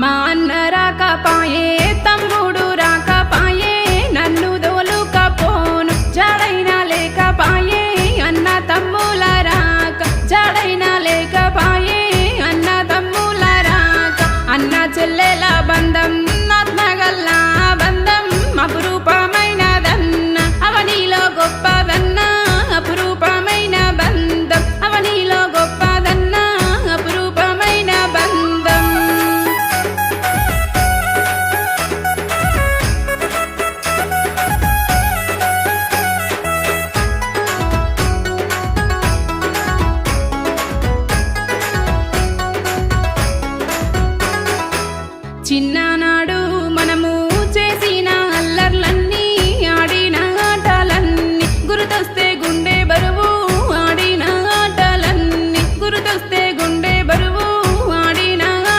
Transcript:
మా అన్న రాకపాయే తమ్ముడు రాకపాయే నన్ను దోలుకపోను. జడైనా లేకపాయే అన్న తమ్ముల రాక. జడైనా లేకపాయే అన్న తమ్ముల రాక. అన్న చెల్లెల బంధం ఆత్మగల్లా చిన్ననాడు మనము